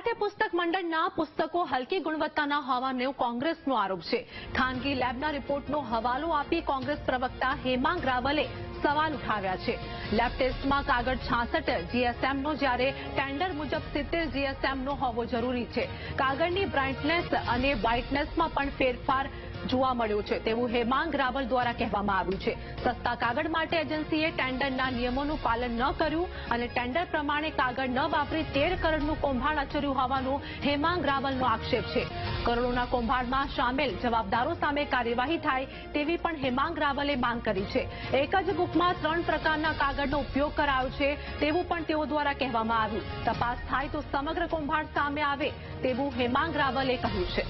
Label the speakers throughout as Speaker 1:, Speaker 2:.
Speaker 1: પાઠ્યપુસ્તક મંડળના પુસ્તકો હલકી ગુણવત્તાના હોવાનો કોંગ્રેસનો આરોપ છે. ખાનગી લેબના રિપોર્ટનો હવાલો આપી કોંગ્રેસ પ્રવક્તા હેમાંગ રાવલે સવાલ ઉઠાવ્યા છે. લેબ ટેસ્ટમાં કાગળ છાસઠ જીએસએમનો જ્યારે ટેન્ડર મુજબ સિત્તેર જીએસએમનો હોવો જરૂરી છે. કાગળની બ્રાઇટનેસ અને વ્હાઇટનેસમાં પણ ફેરફાર જોવા મળ્યો છે. તેવું હેમાંગ રાવલ દ્વારા કહેવામાં આવ્યું છે. સસ્તા કાગળ માટે એજન્સીએ ટેન્ડરના નિયમોનું પાલન ન કર્યું અને ટેન્ડર પ્રમાણે કાગળ ન વાપરી તેર કરોડનું કૌભાંડ આચર્યું હોવાનો હેમાંગ રાવલનો આક્ષેપ છે. કરોડોના કૌભાંડમાં સામેલ જવાબદારો સામે કાર્યવાહી થાય તેવી પણ હેમાંગ રાવલે માંગ કરી છે. એક જ બુકમાં ત્રણ પ્રકારના કાગળનો ઉપયોગ કરાયો છે તેવું પણ તેઓ દ્વારા કહેવામાં આવ્યું. તપાસ થાય તો સમગ્ર કૌભાંડ સામે આવે તેવું હેમાંગ રાવલે કહ્યું છે.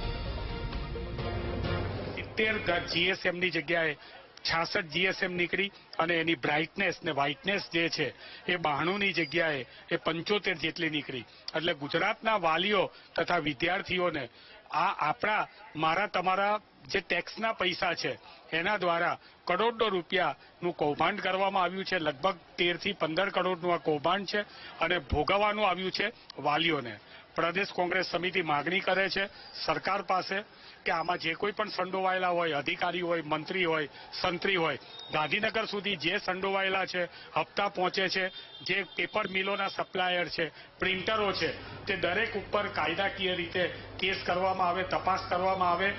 Speaker 2: સિત્તેર જીએસએમની જગ્યાએ છાસઠ જીએસએમ નીકળી અને એની બ્રાઇટનેસ ને વ્હાઇટનેસ જે છે, એ બાણુંની જગ્યાએ એ પંચોતેર જેટલી નીકળી. એટલે ગુજરાતના વાલીઓ તથા વિદ્યાર્થીઓને આ આપણા, મારા, તમારા જે ટેક્સના પૈસા છે, એના દ્વારા કરોડો રૂપિયાનું કૌભાંડ કરવામાં આવ્યું છે. લગભગ તેરથી પંદર કરોડનું આ કૌભાંડ છે અને ભોગવવાનું આવ્યું છે વાલીઓને. પ્રદેશ કોંગ્રેસ સમિતિ માગણી કરે છે સરકાર પાસે કે આમાં જે કોઈ પણ સંડોવાયેલા હોય, અધિકારી હોય, મંત્રી હોય, સંત્રી હોય, ગાંધીનગર સુધી જે સંડોવાયેલા છે, હપ્તા પહોંચે છે, જે પેપર મિલોના સપ્લાયર છે, પ્રિન્ટરો છે, તે દરેક ઉપર કાયદાકીય રીતે કેસ કરવામાં આવે, તપાસ કરવામાં આવે